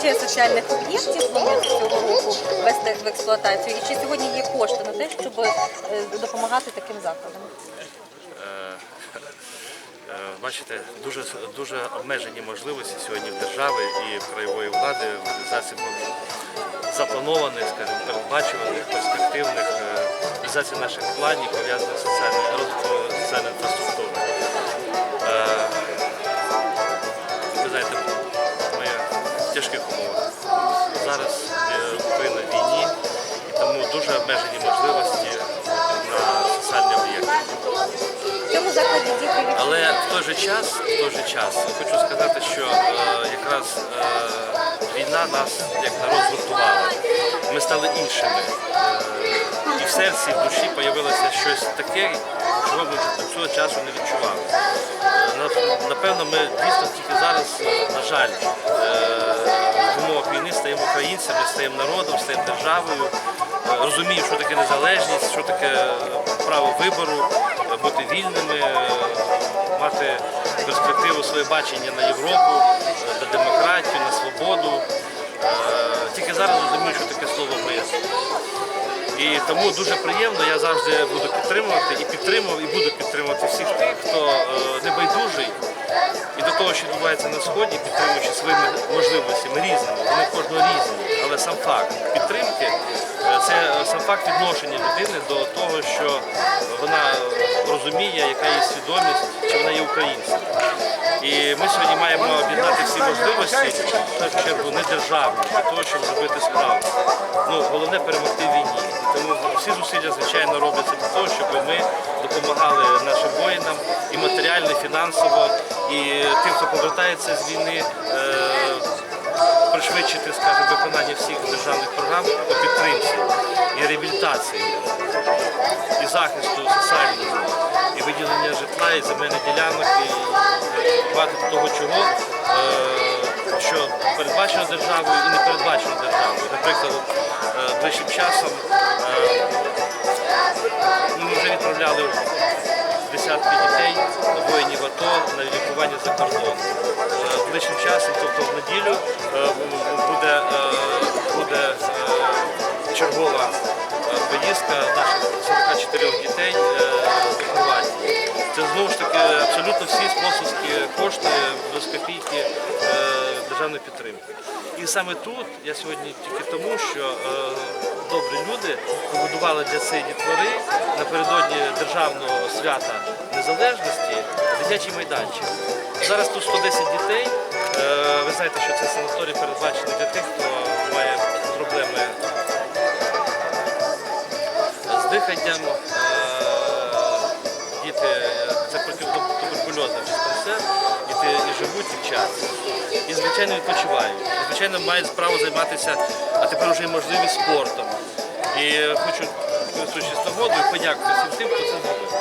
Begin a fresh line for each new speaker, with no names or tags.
ще соціальних об'єктів плануєте цього року ввести в експлуатацію? І чи сьогодні є кошти на те, щоб е, допомагати таким закладам?
Е, Бачите, дуже дуже обмежені можливості сьогодні в держави і краєвої влади в реалізації запланованих, скажімо, передбачуваних, перспективних е, реалізації наших планів, пов'язаних з соціальною розвитком обмежені можливості на соціальні об'єкти. Але в той же час, в той же час хочу сказати, що е, якраз е, війна нас як народ згуртувала. Ми стали іншими. Е, і в серці, в душі з'явилося щось таке, чого ми до цього часу не відчували. Е, на- Напевно, ми дійсно тільки зараз, е, на жаль, е, в умовах війни стаємо українцями, стаємо народом, стаємо державою, розуміємо, що таке незалежність, що таке право вибору, е, бути вільними, е, мати перспективу своє бачення на Європу, на демократію, на свободу. Е, Тільки зараз розумію, що таке слово мир. І тому дуже приємно, я завжди буду підтримувати і підтримував, і буду підтримувати всіх тих, хто небайдужий і до того, що відбувається на сході, підтримуючи своїми можливостями різними, вони кожного різні. Але сам факт підтримки це сам факт відношення людини до того, що вона розуміє, яка є свідомість, чи вона є українцем. І ми сьогодні маємо об'єднати всі можливості, в першу чергу не державні, для того, щоб зробити справу. Ну, головне перемогти в війні. Тому всі зусилля, звичайно, робляться для того, щоб ми допомагали нашим воїнам і матеріально, і фінансово, і тим, хто повертається з війни. Пришвидшити, скажімо, виконання всіх державних програм по підтримці і реабілітації, і захисту соціального, і виділення житла, і земельних ділянок, і багато того чого, е, що передбачено державою і не передбачено державою. Наприклад, е, ближчим часом е, ми вже відправляли десятки дітей, воїнів АТО на лікування за кордон. Е, Ближчим часом, тобто в неділю, е, буде, е, буде е, чергова поїздка наших 44 дітей абсолютно всі спонсорські кошти без копійки е, державної підтримки. І саме тут я сьогодні тільки тому, що е, добрі люди побудували для цієї дітвори напередодні державного свята незалежності дитячий майданчик. Зараз тут 110 дітей. Е, Ви знаєте, що це санаторій передбачений для тих, хто має проблеми з диханням. Діти, це протитуберкульозний диспансер, діти і живуть і. І, звичайно, відпочивають. І, звичайно, мають право займатися, а тепер вже і можливість спортом. І хочу, користуючись нагодою, подякувати всім тим, хто це зробив.